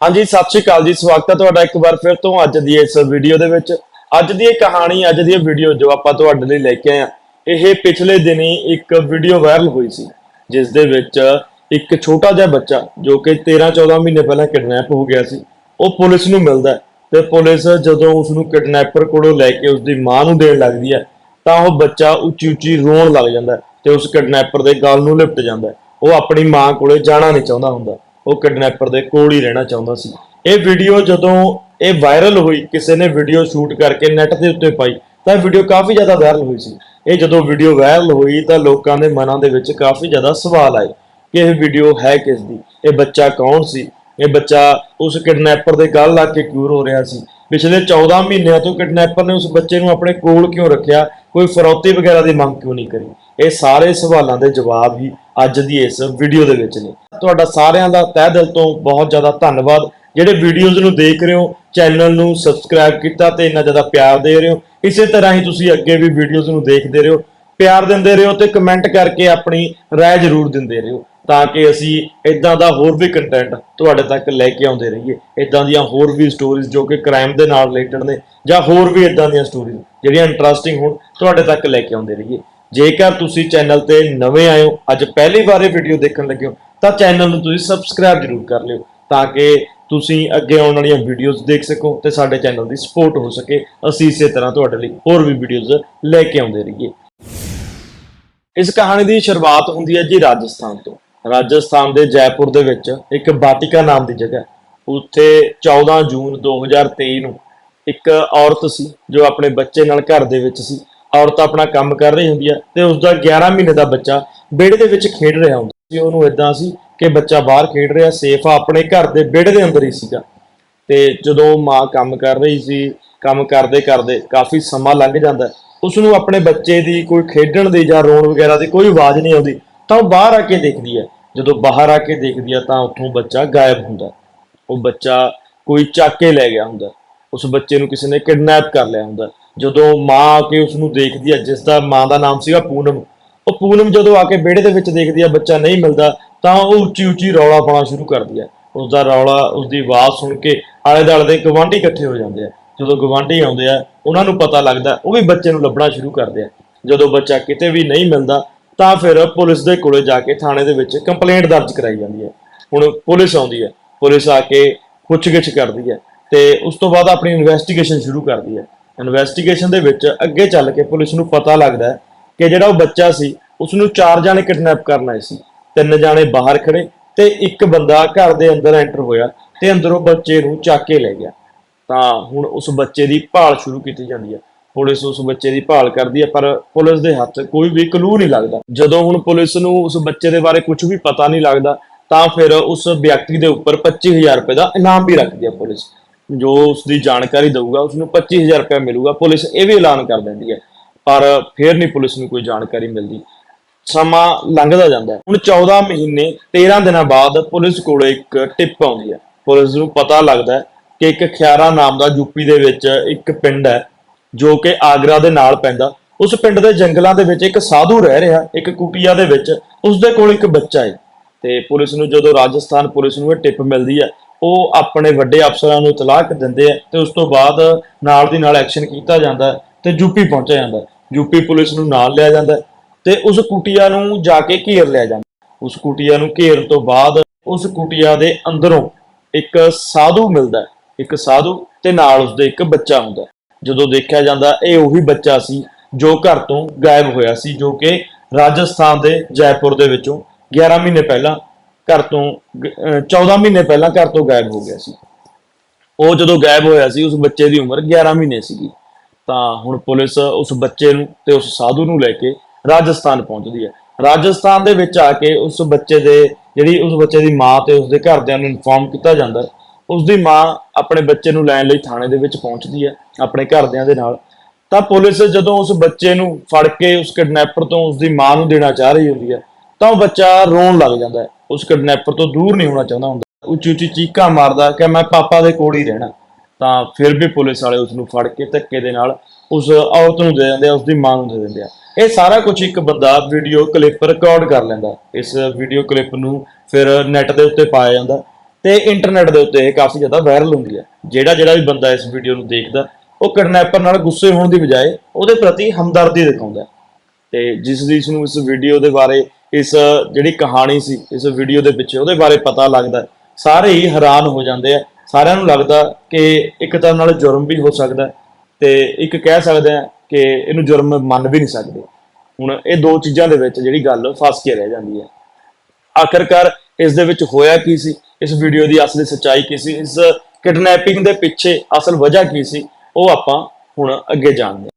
ਹਾਂਜੀ, ਸਤਿ ਸ਼੍ਰੀ ਅਕਾਲ ਜੀ, ਸਵਾਗਤ ਹੈ ਤੁਹਾਡਾ ਇੱਕ ਵਾਰ ਫਿਰ ਤੋਂ ਅੱਜ ਦੀ ਇਸ ਵੀਡੀਓ ਦੇ ਵਿੱਚ। ਅੱਜ ਦੀ ਇਹ ਕਹਾਣੀ, ਅੱਜ ਦੀ ਇਹ ਵੀਡੀਓ ਜੋ ਆਪਾਂ ਤੁਹਾਡੇ ਲਈ ਲੈ ਕੇ ਆਏ ਹਾਂ, ਇਹ ਪਿਛਲੇ ਦਿਨੀ ਇੱਕ ਵੀਡੀਓ ਵਾਇਰਲ ਹੋਈ ਸੀ, ਜਿਸ ਦੇ ਵਿੱਚ ਇੱਕ ਛੋਟਾ ਜਿਹਾ ਬੱਚਾ, ਜੋ ਕਿ 13-14 ਮਹੀਨੇ ਪਹਿਲਾਂ ਕਿਡਨੈਪ ਹੋ ਗਿਆ ਸੀ, ਉਹ ਪੁਲਿਸ ਨੂੰ ਮਿਲਦਾ ਹੈ ਤੇ ਪੁਲਿਸ ਜਦੋਂ ਉਸ ਨੂੰ ਕਿਡਨੈਪਰ ਕੋਲੋਂ ਲੈ ਕੇ ਉਸ ਦੀ ਮਾਂ ਨੂੰ ਦੇਣ ਲੱਗਦੀ ਹੈ, ਤਾਂ ਉਹ ਬੱਚਾ ਉੱਚੀ ਉੱਚੀ ਰੋਣ ਲੱਗ ਜਾਂਦਾ ਹੈ ਤੇ ਉਸ ਕਿਡਨੈਪਰ ਦੇ ਗਲ ਨੂੰ ਲਿਪਟ ਜਾਂਦਾ ਉਹ ਆਪਣੀ ਮਾਂ ਕੋਲੇ ਜਾਣਾ ਨਹੀਂ ਚਾਹੁੰਦਾ ਹੁੰਦਾ। ਉਹ ਕਿਡਨੈਪਰ ਦੇ ਕੋਲ ਹੀ ਰਹਿਣਾ ਚਾਹੁੰਦਾ ਸੀ। ਇਹ ਵੀਡੀਓ ਜਦੋਂ ਇਹ ਵਾਇਰਲ ਹੋਈ, ਕਿਸੇ ਨੇ ਵੀਡੀਓ ਸ਼ੂਟ ਕਰਕੇ ਨੈਟ ਦੇ ਉੱਤੇ ਪਾਈ, ਤਾਂ ਵੀਡੀਓ ਕਾਫੀ ਜ਼ਿਆਦਾ ਵਾਇਰਲ ਹੋਈ ਸੀ। ਇਹ ਜਦੋਂ ਵੀਡੀਓ ਵਾਇਰਲ ਹੋਈ, ਤਾਂ ਲੋਕਾਂ ਦੇ ਮਨਾਂ ਦੇ ਵਿੱਚ ਕਾਫੀ ਜ਼ਿਆਦਾ ਸਵਾਲ ਆਏ ਕਿ ਇਹ ਵੀਡੀਓ ਹੈ ਕਿਸ ਦੀ? ਇਹ ਬੱਚਾ ਕੌਣ ਸੀ? ਇਹ ਬੱਚਾ ਉਸ ਕਿਡਨੈਪਰ ਦੇ ਗੱਲ ਲੱਗ ਕੇ ਕਿਉਂ ਰੋ ਰਿਹਾ ਸੀ? ਪਿਛਲੇ 14 ਮਹੀਨਿਆਂ ਤੋਂ ਕਿਡਨੈਪਰ ਨੇ ਉਸ ਬੱਚੇ ਨੂੰ ਆਪਣੇ ਕੋਲ ਕਿਉਂ ਰੱਖਿਆ? ਕੋਈ ਫਰੌਤੀ ਵਗੈਰਾ ਦੀ ਮੰਗ ਕਿਉਂ ਨਹੀਂ ਕਰੀ? ਇਹ ਸਾਰੇ ਸਵਾਲਾਂ ਦੇ ਜਵਾਬ ਹੀ ਅੱਜ ਦੀ ਇਸ ਵੀਡੀਓ ਦੇ ਵਿੱਚ ਨੇ। ਤੁਹਾਡਾ ਸਾਰਿਆਂ ਦਾ ਤਹਿ ਦਿਲ ਤੋਂ ਬਹੁਤ ਜ਼ਿਆਦਾ ਧੰਨਵਾਦ। ਜਿਹੜੇ ਵੀਡੀਓਜ਼ ਨੂੰ ਦੇਖ ਰਹੇ ਹੋ ਚੈਨਲ ਨੂੰ ਸਬਸਕ੍ਰਾਈਬ ਕੀਤਾ ਤੇ ਇੰਨਾ ਜ਼ਿਆਦਾ ਪਿਆਰ ਦੇ ਰਹੇ ਹੋ, ਇਸੇ ਤਰ੍ਹਾਂ ਹੀ ਤੁਸੀਂ ਅੱਗੇ ਵੀ ਵੀਡੀਓਜ਼ ਨੂੰ ਦੇਖਦੇ ਰਹੋ। ਪਿਆਰ ਦਿੰਦੇ ਰਹੋ ਤੇ ਕਮੈਂਟ ਕਰਕੇ ਆਪਣੀ ਰਾਏ ਜ਼ਰੂਰ ਦਿੰਦੇ ਰਹੋ, ਤਾਂ ਕਿ ਅਸੀਂ ਇਦਾਂ ਦਾ ਹੋਰ ਵੀ ਕੰਟੈਂਟ ਤੁਹਾਡੇ ਤੱਕ ਲੈ ਕੇ ਆਉਂਦੇ ਰਹੀਏ। ਇਦਾਂ ਦੀਆਂ ਹੋਰ ਵੀ ਸਟੋਰੀਜ਼ ਜੋ ਕਿ ਕ੍ਰਾਈਮ ਦੇ ਨਾਲ ਰਿਲੇਟਡ ਨੇ ਜਾਂ ਹੋਰ ਵੀ ਇਦਾਂ ਦੀਆਂ ਸਟੋਰੀਜ਼ ਜਿਹੜੀਆਂ ਇੰਟਰਸਟਿੰਗ ਹੋਣ, ਤੁਹਾਡੇ ਤੱਕ ਲੈ ਕੇ ਆਉਂਦੇ ਰਹੀਏ। ਜੇਕਰ ਤੁਸੀਂ ਚੈਨਲ ਤੇ ਨਵੇਂ ਆਏ ਹੋ, ਅੱਜ ਪਹਿਲੀ ਵਾਰ ਇਹ ਵੀਡੀਓ ਦੇਖਣ ਲੱਗੇ ਹੋ, ਤਾਂ ਚੈਨਲ ਨੂੰ ਤੁਸੀਂ ਸਬਸਕ੍ਰਾਈਬ ਜ਼ਰੂਰ ਕਰ ਲਿਓ, ਤਾਂ ਕਿ ਤੁਸੀਂ ਅੱਗੇ ਆਉਣ ਵਾਲੀਆਂ ਵੀਡੀਓਜ਼ ਦੇਖ ਸਕੋ ਤੇ ਸਾਡੇ ਚੈਨਲ ਦੀ ਸਪੋਰਟ ਹੋ ਸਕੇ। ਅਸੀਂ ਇਸੇ ਤਰ੍ਹਾਂ ਤੁਹਾਡੇ ਲਈ ਹੋਰ ਵੀ ਵੀਡੀਓਜ਼ ਲੈ ਕੇ ਆਉਂਦੇ ਰਹੀਏ। ਇਸ ਕਹਾਣੀ ਦੀ ਸ਼ੁਰੂਆਤ ਹੁੰਦੀ ਹੈ ਜੀ ਰਾਜਸਥਾਨ ਤੋਂ। ਰਾਜਸਥਾਨ ਦੇ ਜੈਪੁਰ ਦੇ ਵਿੱਚ ਇੱਕ ਬਾਟਿਕਾ ਨਾਮ ਦੀ ਜਗ੍ਹਾ ਉੱਥੇ 14 ਜੂਨ 2023 ਨੂੰ ਇੱਕ ਔਰਤ ਸੀ, ਜੋ ਆਪਣੇ ਬੱਚੇ ਨਾਲ ਘਰ ਦੇ ਵਿੱਚ ਸੀ। ਔਰਤ ਆਪਣਾ ਕੰਮ ਕਰ ਰਹੀ ਹੁੰਦੀ ਹੈ ਤੇ ਉਸ ਦਾ 11 ਮਹੀਨੇ ਦਾ ਬੱਚਾ ਵਿਹੜੇ ਦੇ ਵਿੱਚ ਖੇਡ ਰਿਹਾ ਹੁੰਦਾ ਸੀ। ਉਹਨੂੰ ਇਦਾਂ ਸੀ ਕਿ ਬੱਚਾ ਬਾਹਰ ਖੇਡ ਰਿਹਾ, ਸੇਫ ਆ, ਆਪਣੇ ਘਰ ਦੇ ਵਿਹੜੇ ਦੇ ਅੰਦਰ ਹੀ ਸੀਗਾ। ਤੇ ਜਦੋਂ ਮਾਂ ਕੰਮ ਕਰ ਰਹੀ ਸੀ, ਕੰਮ ਕਰਦੇ ਕਰਦੇ ਕਾਫੀ ਸਮਾਂ ਲੰਘ ਜਾਂਦਾ। ਉਸ ਨੂੰ ਆਪਣੇ ਬੱਚੇ ਦੀ ਕੋਈ ਖੇਡਣ ਦੀ ਜਾਂ ਰੋਣ ਵਗੈਰਾ ਦੀ ਕੋਈ ਆਵਾਜ਼ ਨਹੀਂ ਆਉਂਦੀ। ਤਾਂ ਉਹ ਬਾਹਰ ਆ ਕੇ ਦੇਖਦੀ ਹੈ ਜਦੋਂ ਬਾਹਰ ਆ ਕੇ ਦੇਖਦੀ ਹੈ ਤਾਂ ਉੱਥੋਂ ਬੱਚਾ ਗਾਇਬ ਹੁੰਦਾ। ਉਹ ਬੱਚਾ ਕੋਈ ਚੱਕ ਕੇ ਲੈ ਗਿਆ ਹੁੰਦਾ। ਉਸ ਬੱਚੇ ਨੂੰ ਕਿਸੇ ਨੇ ਕਿਡਨੈਪ ਕਰ ਲਿਆ ਹੁੰਦਾ। ਜਦੋਂ ਮਾਂ ਆ ਕੇ ਉਸ ਨੂੰ ਦੇਖਦੀ ਹੈ ਜਿਸ ਦਾ ਮਾਂ ਦਾ ਨਾਮ ਸੀਗਾ ਪੂਨਮ, ਉਹ ਪੂਨਮ ਜਦੋਂ ਆ ਕੇ ਵਿਹੜੇ ਦੇ ਵਿੱਚ ਦੇਖਦੀ ਹੈ ਬੱਚਾ ਨਹੀਂ ਮਿਲਦਾ, ਤਾਂ ਉਹ ਉੱਚੀ ਉੱਚੀ ਰੌਲਾ ਪਾਉਣਾ ਸ਼ੁਰੂ ਕਰਦੀ ਹੈ ਉਸ ਦਾ ਰੌਲਾ ਉਸ ਦੀ ਆਵਾਜ਼ ਸੁਣ ਕੇ ਆਲੇ ਦੁਆਲੇ ਦੇ ਗਵਾਂਢੀ ਇਕੱਠੇ ਹੋ ਜਾਂਦੇ ਆ। ਜਦੋਂ ਗਵਾਂਢੀ ਆਉਂਦੇ ਆ, ਉਹਨਾਂ ਨੂੰ ਪਤਾ ਲੱਗਦਾ, ਉਹ ਵੀ ਬੱਚੇ ਨੂੰ ਲੱਭਣਾ ਸ਼ੁਰੂ ਕਰਦੇ ਆ। ਜਦੋਂ ਬੱਚਾ ਕਿਤੇ ਵੀ ਨਹੀਂ ਮਿਲਦਾ, ਤਾਂ ਫਿਰ ਪੁਲਿਸ ਦੇ ਕੋਲੇ ਜਾ ਕੇ ਥਾਣੇ ਦੇ ਵਿੱਚ ਕੰਪਲੇਂਟ ਦਰਜ ਕਰਾਈ ਜਾਂਦੀ ਹੈ ਹੁਣ ਪੁਲਿਸ ਆਉਂਦੀ ਹੈ ਪੁਲਿਸ ਆ ਕੇ ਪੁੱਛਗਿੱਛ ਕਰਦੀ ਹੈ ਤੇ ਉਸ ਤੋਂ ਬਾਅਦ ਆਪਣੀ ਇਨਵੈਸਟੀਗੇਸ਼ਨ ਸ਼ੁਰੂ ਕਰਦੀ ਹੈ ਇਨਵੈਸਟੀਗੇਸ਼ਨ ਦੇ ਵਿੱਚ ਅੱਗੇ ਚੱਲ ਕੇ ਪੁਲਿਸ ਨੂੰ ਪਤਾ ਲੱਗਦਾ ਕਿ ਜਿਹੜਾ ਉਹ ਬੱਚਾ ਸੀ ਉਸ ਨੂੰ ਚਾਰ ਜਾਣੇ ਕਿਡਨੈਪ ਕਰਨ ਆਏ ਸੀ। ਤਿੰਨ ਜਾਣੇ ਬਾਹਰ ਖੜੇ ਤੇ ਇੱਕ ਬੰਦਾ ਘਰ ਦੇ ਅੰਦਰ ਐਂਟਰ ਹੋਇਆ ਤੇ ਅੰਦਰੋਂ ਬੱਚੇ ਨੂੰ ਚੱਕ ਕੇ ਲੈ ਗਿਆ। ਤਾਂ ਹੁਣ ਉਸ ਬੱਚੇ ਦੀ ਭਾਲ ਸ਼ੁਰੂ ਕੀਤੀ ਜਾਂਦੀ ਹੈ। ਪੁਲਿਸ ਉਸ ਬੱਚੇ ਦੀ ਭਾਲ ਕਰਦੀ ਹੈ, ਪਰ ਪੁਲਿਸ ਦੇ ਹੱਥ ਕੋਈ ਵੀ ਕਲੂ ਨਹੀਂ ਲੱਗਦਾ। ਜਦੋਂ ਹੁਣ ਪੁਲਿਸ ਨੂੰ ਉਸ ਬੱਚੇ ਦੇ ਬਾਰੇ ਕੁਝ ਵੀ ਪਤਾ ਨਹੀਂ ਲੱਗਦਾ, ਤਾਂ ਫਿਰ ਉਸ ਵਿਅਕਤੀ ਦੇ ਉੱਪਰ 25000 ਰੁਪਏ ਦਾ ਇਨਾਮ ਵੀ ਰੱਖਦੀ ਹੈ ਪੁਲਿਸ। ਜੋ ਉਸ ਦੀ ਜਾਣਕਾਰੀ ਦਊਗਾ ਉਸ ਨੂੰ 25000 ਰੁਪਏ ਮਿਲੂਗਾ, ਪੁਲਿਸ ਇਹ ਵੀ ਐਲਾਨ ਕਰ ਦਿੰਦੀ ਹੈ। ਪਰ ਫਿਰ ਨਹੀਂ ਪੁਲਿਸ ਨੂੰ ਕੋਈ ਜਾਣਕਾਰੀ ਮਿਲਦੀ। ਸਮਾਂ ਲੰਘਦਾ ਜਾਂਦਾ ਹੈ। ਹੁਣ 14 ਮਹੀਨੇ 13 ਦਿਨਾਂ ਬਾਅਦ ਪੁਲਿਸ ਕੋਲੇ ਇੱਕ ਟਿਪ ਆਉਂਦੀ ਹੈ। ਪੁਲਿਸ ਨੂੰ ਪਤਾ ਲੱਗਦਾ ਹੈ ਕਿ ਇੱਕ ਖਿਆਰਾ ਨਾਮ ਦਾ ਯੂਪੀ ਦੇ ਵਿੱਚ ਇੱਕ ਪਿੰਡ ਹੈ, ਜੋ ਕਿ ਆਗਰਾ ਦੇ ਨਾਲ ਪੈਂਦਾ। ਉਸ ਪਿੰਡ ਦੇ ਜੰਗਲਾਂ ਦੇ ਵਿੱਚ ਇੱਕ ਸਾਧੂ ਰਹਿ ਰਿਹਾ, ਇੱਕ ਕੁਟੀਆ ਦੇ ਵਿੱਚ। ਉਸ ਦੇ ਕੋਲ ਇੱਕ ਬੱਚਾ ਹੈ। ਤੇ ਪੁਲਿਸ ਨੂੰ ਜਦੋਂ ਰਾਜਸਥਾਨ ਪੁਲਿਸ ਨੂੰ ਇਹ ਟਿਪ ਮਿਲਦੀ ਹੈ ਉਹ ਆਪਣੇ ਵੱਡੇ ਅਫਸਰਾਂ ਨੂੰ ਇਤਲਾਹ ਦਿੰਦੇ ਆ ਤੇ ਉਸ ਤੋਂ ਬਾਅਦ ਨਾਲ ਦੀ ਨਾਲ ਐਕਸ਼ਨ ਕੀਤਾ ਜਾਂਦਾ ਹੈ ਤੇ ਯੂਪੀ ਪਹੁੰਚਿਆ ਜਾਂਦਾ ਯੂਪੀ ਪੁਲਿਸ ਨੂੰ ਨਾਲ ਲਿਆ ਜਾਂਦਾ ਹੈ ਤੇ ਉਸ ਕੁਟੀਆ ਨੂੰ ਜਾ ਕੇ ਘੇਰ ਲਿਆ ਜਾਂਦਾ ਉਸ ਕੁਟੀਆ ਨੂੰ ਘੇਰਨ ਤੋਂ ਬਾਅਦ ਉਸ ਕੁਟੀਆ ਦੇ ਅੰਦਰੋਂ ਇੱਕ ਸਾਧੂ ਮਿਲਦਾ ਇੱਕ ਸਾਧੂ ਤੇ ਨਾਲ ਉਸਦੇ ਇੱਕ ਬੱਚਾ ਹੁੰਦਾ ਜਦੋਂ ਦੇਖਿਆ ਜਾਂਦਾ ਇਹ ਉਹੀ ਬੱਚਾ ਸੀ ਜੋ ਘਰ ਤੋਂ ਗਾਇਬ ਹੋਇਆ ਸੀ, ਜੋ ਕਿ ਰਾਜਸਥਾਨ ਦੇ ਜੈਪੁਰ ਦੇ ਵਿੱਚੋਂ 11 ਮਹੀਨੇ ਪਹਿਲਾਂ ਘਰ ਤੋਂ ਗ- 14 ਮਹੀਨੇ ਪਹਿਲਾਂ ਘਰ ਤੋਂ ਗਾਇਬ ਹੋ ਗਿਆ ਸੀ। ਉਹ ਜਦੋਂ ਗਾਇਬ ਹੋਇਆ ਸੀ, ਉਸ ਬੱਚੇ ਦੀ ਉਮਰ 11 ਮਹੀਨੇ ਸੀਗੀ। ਤਾਂ ਹੁਣ ਪੁਲਿਸ ਉਸ ਬੱਚੇ ਨੂੰ ਤੇ ਉਸ ਸਾਧੂ ਨੂੰ ਲੈ ਕੇ ਰਾਜਸਥਾਨ ਪਹੁੰਚਦੀ ਹੈ। ਰਾਜਸਥਾਨ ਦੇ ਵਿੱਚ ਆ ਕੇ ਉਸ ਬੱਚੇ ਦੇ, ਜਿਹੜੀ ਉਸ ਬੱਚੇ ਦੀ ਮਾਂ ਤੇ ਉਸਦੇ ਘਰਦਿਆਂ ਨੂੰ ਇਨਫੋਰਮ ਕੀਤਾ ਜਾਂਦਾ ਹੈ। ਉਸ ਦੀ ਮਾਂ ਆਪਣੇ ਬੱਚੇ ਨੂੰ ਲੈਣ ਲਈ ਥਾਣੇ ਦੇ ਵਿੱਚ ਪਹੁੰਚਦੀ ਹੈ, ਆਪਣੇ ਘਰਦਿਆਂ ਦੇ ਨਾਲ। ਤਾਂ ਪੁਲਿਸ ਜਦੋਂ ਉਸ ਬੱਚੇ ਨੂੰ ਫੜ ਕੇ ਉਸ ਕਿਡਨੈਪਰ ਤੋਂ ਉਸ ਦੀ ਮਾਂ ਨੂੰ ਦੇਣਾ ਚਾਹ ਰਹੀ ਹੁੰਦੀ ਹੈ ਤਾਂ ਉਹ ਬੱਚਾ ਰੋਣ ਲੱਗ ਜਾਂਦਾ ਹੈ। ਉਸ ਕਿਡਨੈਪਰ ਤੋਂ ਦੂਰ ਨਹੀਂ ਹੋਣਾ ਚਾਹੁੰਦਾ ਹੁੰਦਾ। ਉੱਚੀ ਉੱਚੀ ਚੀਕਾਂ ਮਾਰਦਾ ਕਿ ਮੈਂ ਪਾਪਾ ਦੇ ਕੋਲ ਹੀ ਰਹਿਣਾ। ਤਾਂ ਫਿਰ ਵੀ ਪੁਲਿਸ ਵਾਲੇ ਉਸ ਨੂੰ ਫੜ ਕੇ ਧੱਕੇ ਦੇ ਨਾਲ ਉਸ ਔਰਤ ਨੂੰ ਦੇ ਦਿੰਦੇ ਆ ਉਸ ਦੀ ਮਾਂ ਨੂੰ ਦੇ ਦਿੰਦੇ ਆ। ਇਹ ਸਾਰਾ ਕੁਝ ਇੱਕ ਬੰਦਾ ਵੀਡੀਓ ਕਲਿੱਪ ਰਿਕਾਰਡ ਕਰ ਲੈਂਦਾ ਇਸ ਵੀਡੀਓ ਕਲਿੱਪ ਨੂੰ ਫਿਰ ਨੈਟ ਦੇ ਉੱਤੇ ਪਾਇਆ ਜਾਂਦਾ ਤੇ ਇੰਟਰਨੈਟ ਦੇ ਉੱਤੇ ਇਹ ਕਾਫੀ ਜ਼ਿਆਦਾ ਵਾਇਰਲ ਹੁੰਦੀ ਹੈ। ਜਿਹੜਾ ਜਿਹੜਾ ਵੀ ਬੰਦਾ ਇਸ ਵੀਡੀਓ ਨੂੰ ਦੇਖਦਾ, ਉਹ ਕਿਡਨੈਪਰ ਨਾਲ ਗੁੱਸੇ ਹੋਣ ਦੀ ਬਜਾਏ ਉਹਦੇ ਪ੍ਰਤੀ ਹਮਦਰਦੀ ਦਿਖਾਉਂਦਾ ਹੈ। ਤੇ ਜਿਸ ਦੀ ਇਸ ਨੂੰ ਇਸ ਵੀਡੀਓ ਦੇ ਬਾਰੇ ਇਸ ਜਿਹੜੀ ਕਹਾਣੀ ਸੀ, ਇਸ ਵੀਡੀਓ ਦੇ ਪਿੱਛੇ, ਉਹਦੇ ਬਾਰੇ ਪਤਾ ਲੱਗਦਾ ਸਾਰੇ ਹੀ ਹੈਰਾਨ ਹੋ ਜਾਂਦੇ ਆ। ਸਾਰਿਆਂ ਨੂੰ ਲੱਗਦਾ ਕਿ ਇੱਕ ਤਰ੍ਹਾਂ ਨਾਲ ਜੁਰਮ ਵੀ ਹੋ ਸਕਦਾ ਹੈ ਤੇ ਇੱਕ ਕਹਿ ਸਕਦੇ ਆ ਕਿ ਇਹਨੂੰ ਜੁਰਮ ਮੰਨ ਵੀ ਨਹੀਂ ਸਕਦੇ। ਹੁਣ ਇਹ ਦੋ ਚੀਜ਼ਾਂ ਦੇ ਵਿੱਚ ਜਿਹੜੀ ਗੱਲ ਫਸ ਕੇ ਰਹਿ ਜਾਂਦੀ ਹੈ। ਆਖਰਕਾਰ ਇਸ ਦੇ ਵਿੱਚ ਹੋਇਆ ਕੀ ਸੀ? ਇਸ ਵੀਡੀਓ ਦੀ ਅਸਲੀ ਸੱਚਾਈ ਕੀ ਸੀ? ਇਸ ਕਿਡਨੈਪਿੰਗ ਦੇ ਪਿੱਛੇ ਅਸਲ ਵਜ੍ਹਾ ਕੀ ਸੀ? ਉਹ ਆਪਾਂ ਹੁਣ ਅੱਗੇ ਜਾਣਦੇ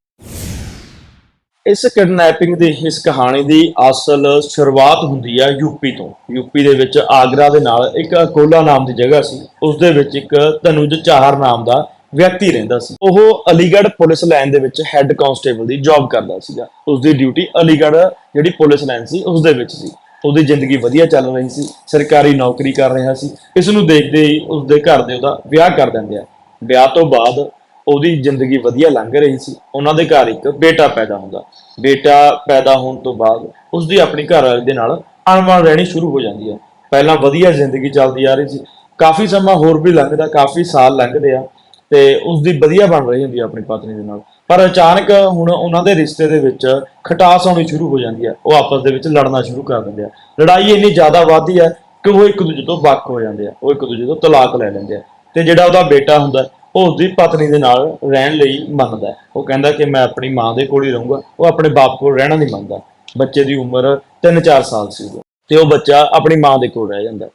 ਇਸ ਕਿਡਨੈਪਿੰਗ ਦੀ, ਇਸ ਕਹਾਣੀ ਦੀ ਅਸਲ ਸ਼ੁਰੂਆਤ ਹੁੰਦੀ ਹੈ ਯੂਪੀ ਤੋਂ। ਯੂਪੀ ਦੇ ਵਿੱਚ ਆਗਰਾ ਦੇ ਨਾਲ ਇੱਕ ਅਕੋਲਾ ਨਾਮ ਦੀ ਜਗ੍ਹਾ ਸੀ। ਉਸ ਦੇ ਵਿੱਚ ਇੱਕ ਤਨੁਜ ਚਾਹਰ ਨਾਮ ਦਾ ਵਿਅਕਤੀ ਰਹਿੰਦਾ ਸੀ। ਉਹ ਅਲੀਗੜ੍ਹ ਪੁਲਿਸ ਲਾਈਨ ਦੇ ਵਿੱਚ ਹੈੱਡ ਕਾਂਸਟੇਬਲ ਦੀ ਜੌਬ ਕਰਦਾ ਸੀਗਾ। ਉਸ ਦੀ ਡਿਊਟੀ ਅਲੀਗੜ੍ਹ ਜਿਹੜੀ ਪੁਲਿਸ ਲਾਈਨ ਸੀ, ਉਸ ਦੇ ਵਿੱਚ ਸੀ। ਉਹਦੀ ਜ਼ਿੰਦਗੀ ਵਧੀਆ ਚੱਲ ਰਹੀ ਸੀ, ਸਰਕਾਰੀ ਨੌਕਰੀ ਕਰ ਰਿਹਾ ਸੀ। ਇਸ ਨੂੰ ਦੇਖਦੇ ਹੀ ਉਸ ਦੇ ਘਰ ਦੇ ਉਹਦਾ ਵਿਆਹ ਕਰ ਦਿੰਦੇ ਆ। ਵਿਆਹ ਤੋਂ ਬਾਅਦ ਉਹਦੀ ਜ਼ਿੰਦਗੀ ਵਧੀਆ ਲੰਘ ਰਹੀ ਸੀ। ਉਹਨਾਂ ਦੇ ਘਰ ਇੱਕ ਬੇਟਾ ਪੈਦਾ ਹੁੰਦਾ। ਬੇਟਾ ਪੈਦਾ ਹੋਣ ਤੋਂ ਬਾਅਦ ਉਸ ਦੀ ਆਪਣੀ ਘਰ ਵਾਲੇ ਦੇ ਨਾਲ ਅਣਬਣ ਰਹਿਣੀ ਸ਼ੁਰੂ ਹੋ ਜਾਂਦੀ ਹੈ। ਪਹਿਲਾਂ ਵਧੀਆ ਜ਼ਿੰਦਗੀ ਚੱਲਦੀ ਆ ਰਹੀ ਸੀ। ਕਾਫੀ ਸਮਾਂ ਹੋਰ ਵੀ ਲੰਘਦਾ, ਕਾਫੀ ਸਾਲ ਲੰਘਦੇ ਆ ਤੇ ਉਸ ਦੀ ਵਧੀਆ ਬਣ ਰਹੀ ਹੁੰਦੀ ਆ ਆਪਣੀ ਪਤਨੀ ਦੇ ਨਾਲ। ਪਰ ਅਚਾਨਕ ਹੁਣ ਉਹਨਾਂ ਦੇ ਰਿਸ਼ਤੇ ਦੇ ਵਿੱਚ ਖਟਾਸ ਆਉਣੀ ਸ਼ੁਰੂ ਹੋ ਜਾਂਦੀ ਹੈ ਉਹ ਆਪਸ ਦੇ ਵਿੱਚ ਲੜਨਾ ਸ਼ੁਰੂ ਕਰ ਦਿੰਦੇ ਆ। ਲੜਾਈ ਇੰਨੀ ਜ਼ਿਆਦਾ ਵੱਧਦੀ ਹੈ ਕਿ ਉਹ ਇੱਕ ਦੂਜੇ ਤੋਂ ਵੱਖ ਹੋ ਜਾਂਦੇ ਆ। ਉਹ ਇੱਕ ਦੂਜੇ ਤੋਂ ਤਲਾਕ ਲੈ ਲੈਂਦੇ ਆ। ਤੇ ਜਿਹੜਾ ਉਹਦਾ ਬੇਟਾ ਹੁੰਦਾ ਉਹ ਉਸਦੀ ਪਤਨੀ ਦੇ ਨਾਲ ਰਹਿਣ ਲਈ ਮੰਨਦਾ ਹੈ। ਉਹ ਕਹਿੰਦਾ ਕਿ ਮੈਂ ਆਪਣੀ ਮਾਂ ਦੇ ਕੋਲ ਹੀ ਰਹੂੰਗਾ। ਉਹ ਆਪਣੇ ਬਾਪ ਕੋਲ ਰਹਿਣਾ ਨਹੀਂ ਮੰਨਦਾ। ਬੱਚੇ ਦੀ ਉਮਰ 3-4 ਸਾਲ ਸੀ ਤੇ ਉਹ ਬੱਚਾ ਆਪਣੀ ਮਾਂ ਦੇ ਕੋਲ ਰਹਿ ਜਾਂਦਾ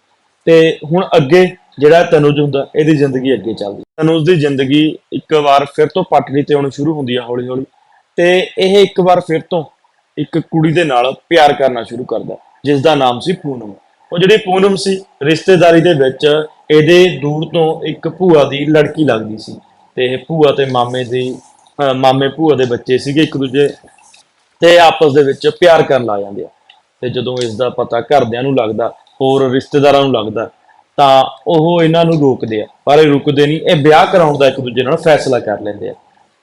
ਤੇ ਹੁਣ ਅੱਗੇ ਜਿਹੜਾ ਤਨੁਜ ਹੁੰਦਾ, ਇਹਦੀ ਜ਼ਿੰਦਗੀ ਅੱਗੇ ਚੱਲਦੀ ਤਨੁਜ ਦੀ ਜ਼ਿੰਦਗੀ ਇੱਕ ਵਾਰ ਫਿਰ ਤੋਂ ਪਟੜੀ ਤੇ ਆਉਣੀ ਸ਼ੁਰੂ ਹੁੰਦੀ ਹੈ ਹੌਲੀ ਹੌਲੀ ਤੇ ਇਹ ਇੱਕ ਵਾਰ ਫਿਰ ਤੋਂ ਇੱਕ ਕੁੜੀ ਦੇ ਨਾਲ ਪਿਆਰ ਕਰਨਾ ਸ਼ੁਰੂ ਕਰਦਾ ਜਿਸ ਦਾ ਨਾਮ ਸੀ ਪੂਨਮ। ਉਹ ਜਿਹੜੀ ਪੂਨਮ ਸੀ, ਰਿਸ਼ਤੇਦਾਰੀ ਦੇ ਵਿੱਚ ਇਹਦੇ ਦੂਰ ਤੋਂ ਇੱਕ ਭੂਆ ਦੀ ਲੜਕੀ ਲੱਗਦੀ ਸੀ ਤੇ ਇਹ ਭੂਆ ਤੇ ਮਾਮੇ ਦੀ ਮਾਮੇ ਭੂਆ ਦੇ ਬੱਚੇ ਸੀਗੇ ਇੱਕ ਦੂਜੇ ਤੇ ਆਪਸ ਦੇ ਵਿੱਚ ਪਿਆਰ ਕਰਨ ਲੱਗ ਜਾਂਦੇ ਆ। ਤੇ ਜਦੋਂ ਇਸ ਦਾ ਪਤਾ ਘਰਦਿਆਂ ਨੂੰ ਲੱਗਦਾ, ਹੋਰ ਰਿਸ਼ਤੇਦਾਰਾਂ ਨੂੰ ਲੱਗਦਾ, ਤਾਂ ਉਹ ਇਹਨਾਂ ਨੂੰ ਰੋਕਦੇ ਆ। ਪਰ ਇਹ ਰੁਕਦੇ ਨਹੀਂ, ਇਹ ਵਿਆਹ ਕਰਾਉਣ ਦਾ ਇੱਕ ਦੂਜੇ ਨਾਲ ਫੈਸਲਾ ਕਰ ਲੈਂਦੇ ਆ।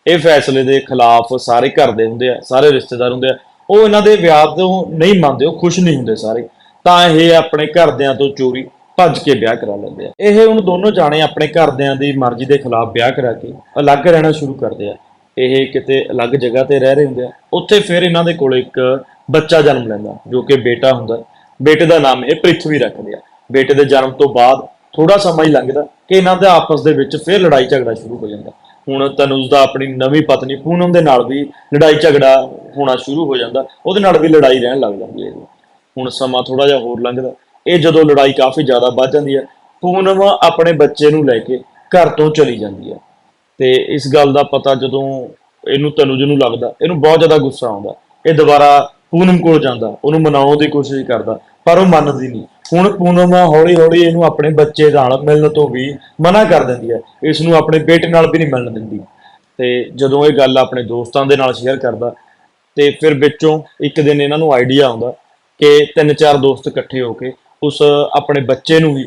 ਇਹ ਫੈਸਲੇ ਦੇ ਖਿਲਾਫ ਸਾਰੇ ਘਰ ਦੇ ਹੁੰਦੇ ਆ, ਸਾਰੇ ਰਿਸ਼ਤੇਦਾਰ ਹੁੰਦੇ ਆ। ਉਹ ਇਹਨਾਂ ਦੇ ਵਿਆਹ ਤੋਂ ਨਹੀਂ ਮੰਨਦੇ, ਉਹ ਖੁਸ਼ ਨਹੀਂ ਹੁੰਦੇ ਸਾਰੇ। ਤਾਂ ਇਹ ਆਪਣੇ ਘਰਦਿਆਂ ਤੋਂ ਚੋਰੀ ਭੱਜ ਕੇ ਵਿਆਹ ਕਰਾ ਲੈਂਦੇ ਆ। ਇਹ ਹੁਣ ਦੋਨੋਂ ਜਾਣੇ ਆਪਣੇ ਘਰਦਿਆਂ ਦੀ ਮਰਜ਼ੀ ਦੇ ਖਿਲਾਫ ਵਿਆਹ ਕਰਾ ਕੇ ਅਲੱਗ ਰਹਿਣਾ ਸ਼ੁਰੂ ਕਰਦੇ ਆ। ਇਹ ਕਿਤੇ ਅਲੱਗ ਜਗ੍ਹਾ ਤੇ ਰਹਿ ਰਹੇ ਹੁੰਦੇ ਆ। ਉੱਥੇ ਫਿਰ ਇਹਨਾਂ ਦੇ ਕੋਲ ਇੱਕ ਬੱਚਾ ਜਨਮ ਲੈਂਦਾ, ਜੋ ਕਿ ਬੇਟਾ ਹੁੰਦਾ। ਬੇਟੇ ਦਾ ਨਾਮ ਇਹ ਪ੍ਰਿਥਵੀ ਰੱਖਦੇ ਆ। ਬੇਟੇ ਦੇ ਜਨਮ ਤੋਂ ਬਾਅਦ ਥੋੜਾ ਸਮਾਂ ਹੀ ਲੰਘਦਾ ਕਿ ਇਹਨਾਂ ਦੇ ਆਪਸ ਦੇ ਵਿੱਚ ਫਿਰ ਲੜਾਈ ਝਗੜਾ ਸ਼ੁਰੂ ਹੋ ਜਾਂਦਾ। ਹੁਣ ਤਨੂਜ ਦਾ ਆਪਣੀ ਨਵੀਂ ਪਤਨੀ ਪੂਨਮ ਦੇ ਨਾਲ ਵੀ ਲੜਾਈ ਝਗੜਾ ਹੋਣਾ ਸ਼ੁਰੂ ਹੋ ਜਾਂਦਾ। ਉਹਦੇ ਨਾਲ ਵੀ ਲੜਾਈ ਰਹਿਣ ਲੱਗ ਜਾਂਦੀ ਹੈ। ਹੁਣ ਸਮਾਂ ਥੋੜਾ ਜਿਹਾ ਹੋਰ ਲੰਘਦਾ। ਇਹ ਜਦੋਂ ਲੜਾਈ ਕਾਫੀ ਜ਼ਿਆਦਾ ਵੱਧ ਜਾਂਦੀ ਹੈ, ਪੂਨਮ ਆਪਣੇ ਬੱਚੇ ਨੂੰ ਲੈ ਕੇ ਘਰ ਤੋਂ ਚਲੀ ਜਾਂਦੀ ਹੈ। ਤੇ ਇਸ ਗੱਲ ਦਾ ਪਤਾ ਜਦੋਂ ਇਹਨੂੰ ਤਨੂਜ ਨੂੰ ਲੱਗਦਾ, ਇਹਨੂੰ ਬਹੁਤ ਜ਼ਿਆਦਾ ਗੁੱਸਾ ਆਉਂਦਾ। ਇਹ ਦੁਬਾਰਾ ਪੂਨਮ ਕੋਲ ਜਾਂਦਾ, ਉਹਨੂੰ ਮਨਾਉਣ ਦੀ ਕੋਸ਼ਿਸ਼ ਕਰਦਾ, ਪਰ ਉਹ ਮੰਨਦੀ ਨਹੀਂ। ਹੁਣ ਪੂਨਮ ਹੌਲੀ ਹੌਲੀ ਇਹਨੂੰ ਆਪਣੇ ਬੱਚੇ ਨਾਲ ਮਿਲਣ ਤੋਂ ਵੀ ਮਨਾ ਕਰ ਦਿੰਦੀ ਹੈ। ਇਸ ਨੂੰ ਆਪਣੇ ਬੇਟੇ ਨਾਲ ਵੀ ਨਹੀਂ ਮਿਲਣ ਦਿੰਦੀ। ਤੇ ਜਦੋਂ ਇਹ ਗੱਲ ਆਪਣੇ ਦੋਸਤਾਂ ਦੇ ਨਾਲ ਸ਼ੇਅਰ ਕਰਦਾ, ਤੇ ਫਿਰ ਵਿੱਚੋਂ ਇੱਕ ਦਿਨ ਇਹਨਾਂ ਨੂੰ ਆਈਡੀਆ ਆਉਂਦਾ ਕਿ ਤਿੰਨ ਚਾਰ ਦੋਸਤ ਇਕੱਠੇ ਹੋ ਕੇ ਉਸ ਆਪਣੇ ਬੱਚੇ ਨੂੰ ਹੀ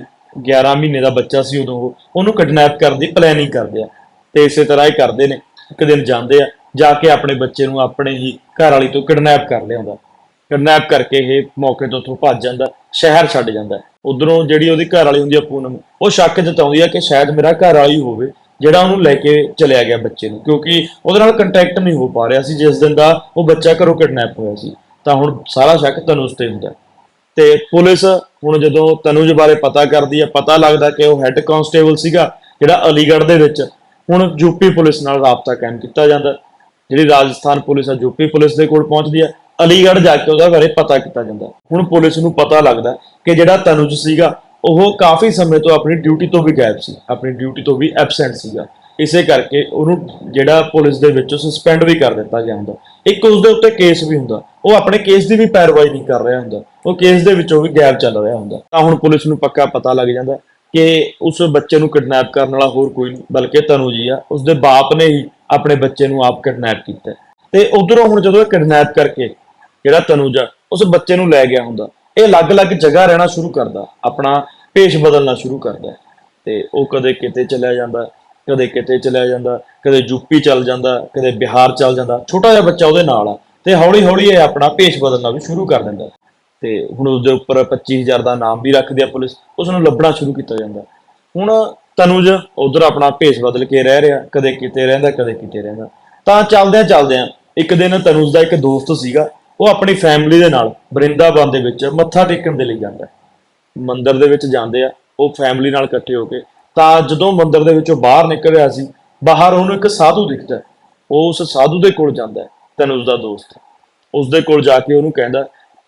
11 ਮਹੀਨੇ ਦਾ ਬੱਚਾ ਸੀ ਉਦੋਂ ਉਹ, ਉਹਨੂੰ ਕਿਡਨੈਪ ਕਰਨ ਦੀ ਪਲੈਨਿੰਗ ਕਰਦੇ ਆ ਤੇ ਇਸੇ ਤਰ੍ਹਾਂ ਹੀ ਕਰਦੇ ਨੇ, ਇੱਕ ਦਿਨ ਜਾਂਦੇ ਆ, ਜਾ ਕੇ ਆਪਣੇ ਬੱਚੇ ਨੂੰ ਆਪਣੇ ਹੀ ਘਰ ਵਾਲੀ ਤੋਂ ਕਿਡਨੈਪ ਕਰ ਲਿਆਉਂਦਾ। ਕਿਡਨੈਪ ਕਰਕੇ ਇਹ ਮੌਕੇ ਤੋਂ ਉੱਥੋਂ ਭੱਜ ਜਾਂਦਾ, ਸ਼ਹਿਰ ਛੱਡ ਜਾਂਦਾ। ਉਧਰੋਂ ਜਿਹੜੀ ਉਹਦੀ ਘਰ ਵਾਲੀ ਹੁੰਦੀ ਆ ਪੂਨਮ, ਉਹ ਸ਼ੱਕ ਜਤਾਉਂਦੀ ਆ ਕਿ ਸ਼ਾਇਦ ਮੇਰਾ ਘਰ ਵਾਲਾ ਹੀ ਹੋਵੇ, ਜਿਹੜਾ ਉਹਨੂੰ ਲੈ ਕੇ ਚਲਿਆ ਗਿਆ ਬੱਚੇ ਨੂੰ, ਕਿਉਂਕਿ ਉਹਦੇ ਨਾਲ ਕੰਟੈਕਟ ਨਹੀਂ ਹੋ ਪਾ ਰਿਹਾ ਸੀ, ਜਿਸ ਦਿਨ ਦਾ ਉਹ ਬੱਚਾ ਘਰੋਂ ਕਿਡਨੈਪ ਹੋਇਆ ਸੀ। ਤਾਂ ਹੁਣ ਸਾਰਾ ਸ਼ੱਕ ਤਨੁਜ ਤੇ ਹੁੰਦਾ। ਤੇ ਪੁਲਿਸ ਹੁਣ ਜਦੋਂ ਤਨੁਜ ਬਾਰੇ ਪਤਾ ਕਰਦੀ ਹੈ ਪਤਾ ਲੱਗਦਾ ਕਿ ਉਹ ਹੈੱਡ ਕਾਂਸਟੇਬਲ ਸੀਗਾ, ਜਿਹੜਾ ਅਲੀਗੜ੍ਹ ਦੇ ਵਿੱਚ, ਹੁਣ ਯੂਪੀ ਪੁਲਿਸ ਨਾਲ ਰਾਬਤਾ ਕਾਇਮ ਕੀਤਾ ਜਾਂਦਾ। ਜਿਹੜੀ ਰਾਜਸਥਾਨ ਪੁਲਿਸ ਹੈ ਯੂਪੀ ਪੁਲਿਸ ਦੇ ਕੋਲ ਪਹੁੰਚਦੀ ਹੈ ਅਲੀਗੜ੍ਹ ਜਾ ਕੇ ਉਹਦਾ ਬਾਰੇ ਪਤਾ ਕੀਤਾ ਜਾਂਦਾ। ਹੁਣ ਪੁਲਿਸ ਨੂੰ ਪਤਾ ਲੱਗਦਾ ਕਿ ਜਿਹੜਾ ਤਨੁਜ ਸੀਗਾ, ਉਹ ਕਾਫੀ ਸਮੇਂ ਤੋਂ ਆਪਣੀ ਡਿਊਟੀ ਤੋਂ ਵੀ ਗਾਇਬ ਸੀ, ਆਪਣੀ ਡਿਊਟੀ ਤੋਂ ਵੀ ਐਬਸੈਂਟ ਸੀਗਾ। ਇਸੇ ਕਰਕੇ ਉਹਨੂੰ ਜਿਹੜਾ ਪੁਲਿਸ ਦੇ ਵਿੱਚ ਸਸਪੈਂਡ ਵੀ ਕਰ ਦਿੱਤਾ ਗਿਆ ਹੁੰਦਾ। ਇੱਕ ਉਸ ਦੇ ਉੱਤੇ ਕੇਸ ਵੀ ਹੁੰਦਾ। ਉਹ ਆਪਣੇ ਕੇਸ ਦੀ ਵੀ ਪੈਰਵਾਈ ਨਹੀਂ ਕਰ ਰਿਹਾ ਹੁੰਦਾ। ਉਹ ਕੇਸ ਦੇ ਵਿੱਚੋਂ ਵੀ ਗਾਇਬ ਚੱਲ ਰਿਹਾ ਹੁੰਦਾ। ਤਾਂ ਹੁਣ ਪੁਲਿਸ ਨੂੰ ਪੱਕਾ ਪਤਾ ਲੱਗ ਜਾਂਦਾ ਕਿ ਉਸ ਬੱਚੇ ਨੂੰ ਕਿਡਨੈਪ ਕਰਨ ਵਾਲਾ ਹੋਰ ਕੋਈ ਨਹੀਂ, ਬਲਕਿ ਤਨੂ ਜੀ ਆ। ਉਸ ਦੇ ਬਾਪ ਨੇ ਹੀ ਆਪਣੇ ਬੱਚੇ ਨੂੰ ਆਪ ਕਿਡਨੈਪ ਕੀਤਾ। ਤੇ ਉਧਰੋਂ ਹੁਣ ਜਦੋਂ ਇਹ ਕਿਡਨੈਪ ਕਰਕੇ ਜਿਹੜਾ ਤਨੂਜ ਆ ਉਸ ਬੱਚੇ ਨੂੰ ਲੈ ਗਿਆ ਹੁੰਦਾ, ਇਹ ਅਲੱਗ-ਅਲੱਗ ਜਗ੍ਹਾ ਰਹਿਣਾ ਸ਼ੁਰੂ ਕਰਦਾ। ਆਪਣਾ ਪੇਸ਼ ਬਦਲਣਾ ਸ਼ੁਰੂ ਕਰਦਾ। ਤੇ ਉਹ ਕਦੇ ਕਿਤੇ ਚਲਿਆ ਜਾਂਦਾ। ਕਦੇ ਕਿਤੇ ਚਲਿਆ ਜਾਂਦਾ, ਕਦੇ ਯੂਪੀ ਚੱਲ ਜਾਂਦਾ, ਕਦੇ ਬਿਹਾਰ ਚੱਲ ਜਾਂਦਾ। ਛੋਟਾ ਜਿਹਾ ਬੱਚਾ ਉਹਦੇ ਨਾਲ ਆ ਤੇ ਹੌਲੀ-ਹੌਲੀ ਇਹ ਆਪਣਾ ਭੇਸ਼ ਬਦਲਣਾ ਵੀ ਸ਼ੁਰੂ ਕਰ ਦਿੰਦਾ। ਤੇ ਹੁਣ ਉਸਦੇ ਉੱਪਰ 25000 ਦਾ ਨਾਮ ਵੀ ਰੱਖਦੀ ਆ ਪੁਲਿਸ, ਉਸ ਨੂੰ ਲੱਭਣਾ ਸ਼ੁਰੂ ਕੀਤਾ ਜਾਂਦਾ। ਹੁਣ ਤਨੂਜ ਉਧਰ ਆਪਣਾ ਭੇਸ ਬਦਲ ਕੇ ਰਹਿ ਰਿਹਾ, ਕਦੇ ਕਿਤੇ ਰਹਿੰਦਾ, ਕਦੇ ਕਿਤੇ ਰਹਿੰਦਾ। ਤਾਂ ਚੱਲਦਿਆਂ ਚੱਲਦਿਆਂ ਇੱਕ ਦਿਨ ਤਨੂਜ ਦਾ ਇੱਕ ਦੋਸਤ ਸੀਗਾ, ਉਹ ਆਪਣੀ ਫੈਮਿਲੀ ਦੇ ਨਾਲ ਬ੍ਰਿੰਦਾਵਨ ਦੇ ਵਿੱਚ ਮੱਥਾ ਟੇਕਣ ਦੇ ਲਈ ਜਾਂਦਾ। ਹੈ। ਮੰਦਿਰ ਦੇ ਵਿੱਚ ਜਾਂਦੇ ਆ, ਉਹ ਫੈਮਿਲੀ ਨਾਲ ਇਕੱਠੇ ਹੋ ਕੇ ਤਾਂ ਜਦੋਂ ਮੰਦਿਰ ਦੇ ਵਿੱਚੋਂ ਬਾਹਰ ਨਿਕਲ ਰਿਹਾ ਸੀ, ਬਾਹਰ ਉਹਨੂੰ ਇੱਕ ਸਾਧੂ ਦਿਖਦਾ ਉਹ ਉਸ ਸਾਧੂ ਦੇ ਕੋਲ ਜਾਂਦਾ ਹੈ ਤਨੁਜ ਦਾ ਦੋਸਤ ਉਸ ਦੇ ਕੋਲ ਜਾ ਕੇ ਉਹਨੂੰ ਕਹਿੰਦਾ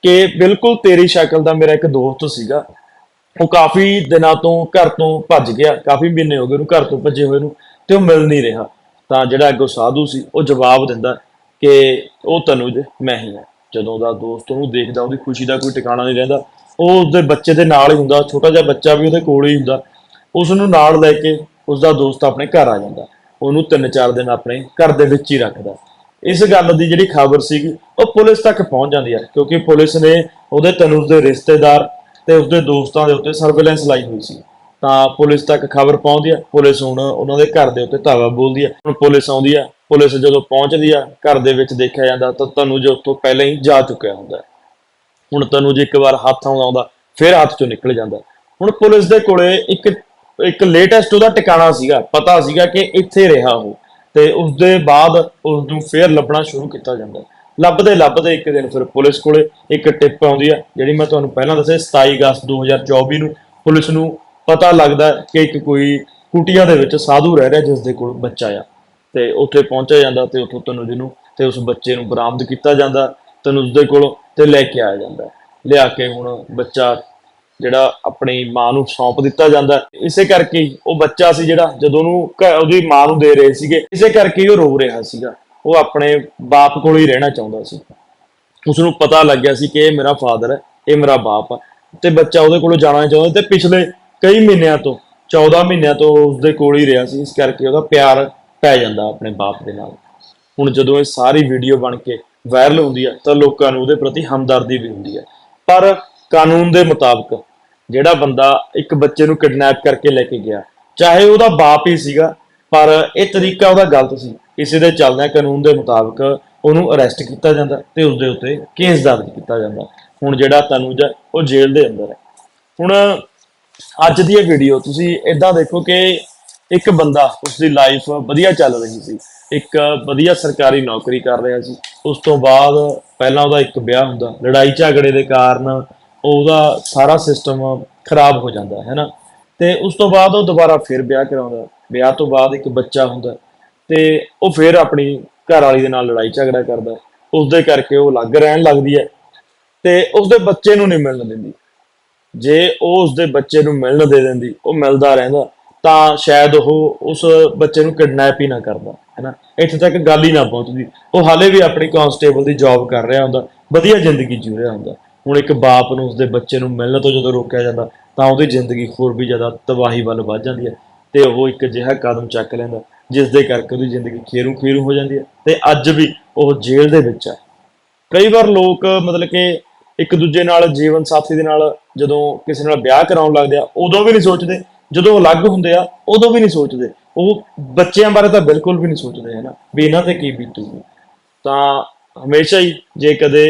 ਕਿ ਬਿਲਕੁਲ ਤੇਰੀ ਸ਼ਕਲ ਦਾ ਮੇਰਾ ਇੱਕ ਦੋਸਤ ਸੀਗਾ। ਉਹ ਕਾਫੀ ਦਿਨਾਂ ਤੋਂ ਘਰ ਤੋਂ ਭੱਜ ਗਿਆ, ਕਾਫੀ ਮਹੀਨੇ ਹੋ ਗਏ ਉਹਨੂੰ ਘਰ ਤੋਂ ਭੱਜੇ ਹੋਏ ਨੂੰ ਤੇ ਉਹ ਮਿਲ ਨਹੀਂ ਰਿਹਾ। ਤਾਂ ਜਿਹੜਾ ਅੱਗੋਂ ਸਾਧੂ ਸੀ, ਉਹ ਜਵਾਬ ਦਿੰਦਾ ਕਿ ਉਹ ਤਨੁਜ ਮੈਂ ਹੀ ਹਾਂ। ਜਦੋਂ ਉਹਦਾ ਦੋਸਤ ਉਹਨੂੰ ਦੇਖਦਾ, ਉਹਦੀ ਖੁਸ਼ੀ ਦਾ ਕੋਈ ਟਿਕਾਣਾ ਨਹੀਂ ਰਹਿੰਦਾ। ਉਹ ਉਸਦੇ ਬੱਚੇ ਦੇ ਨਾਲ ਹੀ ਹੁੰਦਾ, ਛੋਟਾ ਜਿਹਾ ਬੱਚਾ ਵੀ ਉਹਦੇ ਕੋਲ ਹੀ ਹੁੰਦਾ। ਉਸ ਨੂੰ ਨਾਲ ਲੈ ਕੇ ਉਸਦਾ ਦੋਸਤ ਆਪਣੇ ਘਰ ਆ ਜਾਂਦਾ। ਉਹਨੂੰ ਤਿੰਨ ਚਾਰ ਦਿਨ ਆਪਣੇ ਘਰ ਦੇ ਵਿੱਚ ਹੀ ਰੱਖਦਾ। ਇਸ ਗੱਲ ਦੀ ਜਿਹੜੀ ਖਬਰ ਸੀਗੀ, ਉਹ ਪੁਲਿਸ ਤੱਕ ਪਹੁੰਚ ਜਾਂਦੀ ਹੈ, ਕਿਉਂਕਿ ਪੁਲਿਸ ਨੇ ਉਹਦੇ ਤਨੁਜ ਦੇ ਰਿਸ਼ਤੇਦਾਰ ਤੇ ਉਸਦੇ ਦੋਸਤਾਂ ਦੇ ਉੱਤੇ ਸਰਵੇਲੈਂਸ ਲਾਈ ਹੋਈ ਸੀ। ਤਾਂ ਪੁਲਿਸ ਤੱਕ ਖਬਰ ਪਹੁੰਚਦੀ ਹੈ, ਪੁਲਿਸ ਹੁਣ ਉਹਨਾਂ ਦੇ ਘਰ ਦੇ ਉੱਤੇ ਧਾਵਾ ਬੋਲਦੀ ਹੈ। ਹੁਣ ਪੁਲਿਸ ਆਉਂਦੀ ਹੈ, ਪੁਲਿਸ ਜਦੋਂ ਪਹੁੰਚਦੀ ਆ ਘਰ ਦੇ ਵਿੱਚ ਦੇਖਿਆ ਜਾਂਦਾ ਤਾਂ ਤਨੁਜ ਉੱਥੋਂ ਪਹਿਲਾਂ ਹੀ ਜਾ ਚੁੱਕਿਆ ਹੁੰਦਾ ਹੁਣ ਤਨੂਜ ਇੱਕ ਵਾਰ ਹੱਥ ਆਉਂਦਾ, ਫਿਰ ਹੱਥ ਚੋਂ ਨਿਕਲ ਜਾਂਦਾ ਹੁਣ ਪੁਲਿਸ ਦੇ ਕੋਲੇ ਇੱਕ ਇੱਕ ਲੇਟੈਸਟ ਉਹਦਾ ਟਿਕਾਣਾ ਸੀਗਾ, ਪਤਾ ਸੀਗਾ ਕਿ ਇੱਥੇ ਰਿਹਾ ਉਹ। ਤੇ ਉਸ ਦੇ ਬਾਅਦ ਉਸ ਨੂੰ ਫੇਰ ਲੱਭਣਾ ਸ਼ੁਰੂ ਕੀਤਾ ਜਾਂਦਾ। ਲੱਭਦੇ ਲੱਭਦੇ ਇੱਕ ਦਿਨ ਫਿਰ ਪੁਲਿਸ ਕੋਲੇ ਇੱਕ ਟਿਪ ਆਉਂਦੀ ਹੈ ਜਿਹੜੀ ਮੈਂ ਤੁਹਾਨੂੰ ਪਹਿਲਾਂ ਦੱਸਿਆ 27 ਅਗਸਤ 2024 ਨੂੰ ਪੁਲਿਸ ਨੂੰ ਪਤਾ ਲੱਗਦਾ ਕਿ ਇੱਕ ਕੋਈ ਕੁਟੀਆ ਦੇ ਵਿੱਚ ਸਾਧੂ ਰਹਿ ਰਿਹਾ ਜਿਸ ਦੇ ਕੋਲ ਬੱਚਾ ਆ। ਤੇ ਉੱਥੇ ਪਹੁੰਚਿਆ ਜਾਂਦਾ ਤੇ ਉੱਥੋਂ ਤਨੁਜ ਨੂੰ ਤੇ ਉਸ ਬੱਚੇ ਨੂੰ ਬਰਾਮਦ ਕੀਤਾ ਜਾਂਦਾ, ਤਨੁਜ ਦੇ ਕੋਲੋਂ ਤੇ ਲੈ ਕੇ ਆਇਆ ਜਾਂਦਾ। ਲਿਆ ਕੇ ਹੁਣ ਬੱਚਾ ਜਿਹੜਾ ਆਪਣੀ ਮਾਂ ਨੂੰ ਸੌਂਪ ਦਿੱਤਾ ਜਾਂਦਾ ਇਸੇ ਕਰਕੇ ਉਹ ਬੱਚਾ ਸੀ ਜਿਹੜਾ, ਜਦੋਂ ਉਹਨੂੰ ਘ- ਉਹਦੀ ਮਾਂ ਨੂੰ ਦੇ ਰਹੇ ਸੀਗੇ, ਇਸੇ ਕਰਕੇ ਹੀ ਉਹ ਰੋ ਰਿਹਾ ਸੀਗਾ। ਉਹ ਆਪਣੇ ਬਾਪ ਕੋਲ ਹੀ ਰਹਿਣਾ ਚਾਹੁੰਦਾ ਸੀ। ਉਸ ਨੂੰ ਪਤਾ ਲੱਗ ਗਿਆ ਸੀ ਕਿ ਇਹ ਮੇਰਾ ਫਾਦਰ ਹੈ, ਇਹ ਮੇਰਾ ਬਾਪ ਹੈ। ਤੇ ਬੱਚਾ ਉਹਦੇ ਕੋਲੋਂ ਜਾਣਾ ਚਾਹੁੰਦਾ ਤੇ ਪਿਛਲੇ ਕਈ ਮਹੀਨਿਆਂ ਤੋਂ 14 ਮਹੀਨਿਆਂ ਤੋਂ ਉਸਦੇ ਕੋਲ ਹੀ ਰਿਹਾ ਸੀ। ਇਸ ਕਰਕੇ ਉਹਦਾ ਪਿਆਰ ਪੈ ਜਾਂਦਾ ਆਪਣੇ ਬਾਪ ਦੇ ਨਾਲ। ਹੁਣ ਜਦੋਂ ਇਹ ਸਾਰੀ ਵੀਡੀਓ ਬਣ ਕੇ ਵਾਇਰਲ ਹੁੰਦੀ ਹੈ, ਤਾਂ ਲੋਕਾਂ ਨੂੰ ਉਹਦੇ ਪ੍ਰਤੀ ਹਮਦਰਦੀ ਵੀ ਹੁੰਦੀ ਹੈ। ਪਰ ਕਾਨੂੰਨ ਦੇ ਮੁਤਾਬਕ ਜਿਹੜਾ ਬੰਦਾ ਇੱਕ ਬੱਚੇ ਨੂੰ ਕਿਡਨੈਪ ਕਰਕੇ ਲੈ ਕੇ ਗਿਆ, ਚਾਹੇ ਉਹਦਾ ਬਾਪ ਹੀ ਸੀਗਾ, ਪਰ ਇਹ ਤਰੀਕਾ ਉਹਦਾ ਗਲਤ ਸੀ। ਇਸੇ ਦੇ ਚੱਲਦਿਆਂ ਕਾਨੂੰਨ ਦੇ ਮੁਤਾਬਕ ਉਹਨੂੰ ਅਰੈਸਟ ਕੀਤਾ ਜਾਂਦਾ ਤੇ ਉਸ ਦੇ ਉੱਤੇ ਕੇਸ ਦਰਜ ਕੀਤਾ ਜਾਂਦਾ। ਹੁਣ ਜਿਹੜਾ ਤਨੂਜ ਹੈ, ਉਹ ਜੇਲ੍ਹ ਦੇ ਅੰਦਰ ਹੈ। ਹੁਣ ਅੱਜ ਦੀ ਇਹ ਵੀਡੀਓ ਤੁਸੀਂ ਇਦਾਂ ਦੇਖੋ ਕਿ ਇੱਕ ਬੰਦਾ ਉਸ ਦੀ ਲਾਈਫ ਵਧੀਆ ਚੱਲ ਰਹੀ ਸੀ, ਇੱਕ ਵਧੀਆ ਸਰਕਾਰੀ ਨੌਕਰੀ ਕਰ ਰਿਹਾ ਸੀ। ਉਸ ਤੋਂ ਬਾਅਦ ਪਹਿਲਾਂ ਉਹਦਾ ਇੱਕ ਵਿਆਹ ਹੁੰਦਾ, ਲੜਾਈ ਝਗੜੇ ਦੇ ਕਾਰਨ ਉਹਦਾ ਸਾਰਾ ਸਿਸਟਮ ਖਰਾਬ ਹੋ ਜਾਂਦਾ ਹੈ ਨਾ ਤੇ ਉਸ ਤੋਂ ਬਾਅਦ ਉਹ ਦੁਬਾਰਾ ਫਿਰ ਵਿਆਹ ਕਰਾਉਂਦਾ, ਵਿਆਹ ਤੋਂ ਬਾਅਦ ਇੱਕ ਬੱਚਾ ਹੁੰਦਾ ਤੇ ਉਹ ਫਿਰ ਆਪਣੀ ਘਰ ਵਾਲੀ ਦੇ ਨਾਲ ਲੜਾਈ ਝਗੜਾ ਕਰਦਾ ਉਸ ਦੇ ਕਰਕੇ ਉਹ ਅਲੱਗ ਰਹਿਣ ਲੱਗਦੀ ਹੈ ਤੇ ਉਸ ਦੇ ਬੱਚੇ ਨੂੰ ਨਹੀਂ ਮਿਲਣ ਦਿੰਦੀ। ਜੇ ਉਹ ਉਸ ਦੇ ਬੱਚੇ ਨੂੰ ਮਿਲਣ ਦੇ ਦਿੰਦੀ, ਉਹ ਮਿਲਦਾ ਰਹਿੰਦਾ, ਤਾਂ ਸ਼ਾਇਦ ਉਹ ਉਸ ਬੱਚੇ ਨੂੰ ਕਿਡਨੈਪ ਹੀ ਨਾ ਕਰਦਾ, ਹੈਨਾ? ਇੱਥੇ ਤੱਕ ਗੱਲ ਹੀ ਨਾ ਪਹੁੰਚਦੀ। ਉਹ ਹਾਲੇ ਵੀ ਆਪਣੀ ਕਾਂਸਟੇਬਲ ਦੀ ਜੌਬ ਕਰ ਰਿਹਾ ਹੁੰਦਾ, ਵਧੀਆ ਜ਼ਿੰਦਗੀ ਜੀ ਰਿਹਾ ਹੁੰਦਾ। ਹੁਣ ਇੱਕ ਬਾਪ ਨੂੰ ਉਸਦੇ ਬੱਚੇ ਨੂੰ ਮਿਲਣ ਤੋਂ ਜਦੋਂ ਰੋਕਿਆ ਜਾਂਦਾ, ਤਾਂ ਉਹਦੀ ਜ਼ਿੰਦਗੀ ਹੋਰ ਵੀ ਜ਼ਿਆਦਾ ਤਬਾਹੀ ਵੱਲ ਵੱਧ ਜਾਂਦੀ ਹੈ ਤੇ ਉਹ ਇੱਕ ਅਜਿਹਾ ਕਦਮ ਚੱਕ ਲੈਂਦਾ ਜਿਸ ਦੇ ਕਰਕੇ ਉਹਦੀ ਜ਼ਿੰਦਗੀ ਖੇਰੂ ਖੇਰੂ ਹੋ ਜਾਂਦੀ ਹੈ ਤੇ ਅੱਜ ਵੀ ਉਹ ਜੇਲ੍ਹ ਦੇ ਵਿੱਚ ਹੈ। ਕਈ ਵਾਰ ਲੋਕ ਮਤਲਬ ਕਿ ਇੱਕ ਦੂਜੇ ਨਾਲ ਜੀਵਨ ਸਾਥੀ ਦੇ ਨਾਲ ਜਦੋਂ ਕਿਸੇ ਨਾਲ ਵਿਆਹ ਕਰਾਉਣ ਲੱਗਦੇ ਆ, ਉਦੋਂ ਵੀ ਨਹੀਂ ਸੋਚਦੇ, ਜਦੋਂ ਅਲੱਗ ਹੁੰਦੇ ਆ, ਉਦੋਂ ਵੀ ਨਹੀਂ ਸੋਚਦੇ। ਉਹ ਬੱਚਿਆਂ ਬਾਰੇ ਤਾਂ ਬਿਲਕੁਲ ਵੀ ਨਹੀਂ ਸੋਚਦੇ, ਹੈ ਨਾ? ਵੀ ਇਹਨਾਂ ਤੇ ਕੀ ਬੀਤੂਗੀ? ਤਾਂ ਹਮੇਸ਼ਾ ਹੀ ਜੇ ਕਦੇ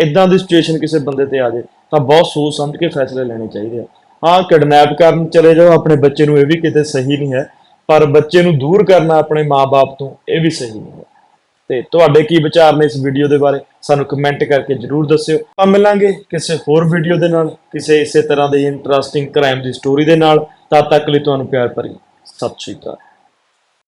ਇਦਾਂ ਦੀ ਸਿਚੁਏਸ਼ਨ ਕਿਸੇ ਬੰਦੇ ਤੇ ਆ ਜਾਏ ਤਾਂ ਬਹੁਤ ਸੋਚ ਸਮਝ ਕੇ ਫੈਸਲੇ ਲੈਣੇ ਚਾਹੀਦੇ ਆ। ਹਾਂ ਕਿਡਨੈਪ ਕਰਨ ਚਲੇ ਜਾਓ, ਆਪਣੇ ਬੱਚੇ ਨੂੰ ਇਹ ਵੀ ਕਿਤੇ ਸਹੀ ਨਹੀਂ ਹੈ, ਪਰ ਬੱਚੇ ਨੂੰ ਦੂਰ ਕਰਨਾ ਆਪਣੇ ਮਾਪੇ ਤੋਂ ਇਹ ਵੀ ਸਹੀ ਨਹੀਂ ਹੈ। ਤੇ ਤੁਹਾਡੇ ਕੀ ਵਿਚਾਰ ਨੇ ਇਸ ਵੀਡੀਓ ਦੇ ਬਾਰੇ? ਸਾਨੂੰ ਕਮੈਂਟ ਕਰਕੇ ਜਰੂਰ ਦੱਸਿਓ। ਆਪਾਂ ਮਿਲਾਂਗੇ ਕਿਸੇ ਹੋਰ ਵੀਡੀਓ ਦੇ ਨਾਲ, ਕਿਸੇ ਇਸੇ ਤਰ੍ਹਾਂ ਦੇ ਇੰਟਰਸਟਿੰਗ ਕ੍ਰਾਈਮ ਦੀ ਸਟੋਰੀ ਦੇ ਨਾਲ। ਤਦ ਤੱਕ ਲਈ ਤੁਹਾਨੂੰ ਪਿਆਰ ਭਰੀ, ਸਤਿ ਸ਼੍ਰੀ ਅਕਾਲ।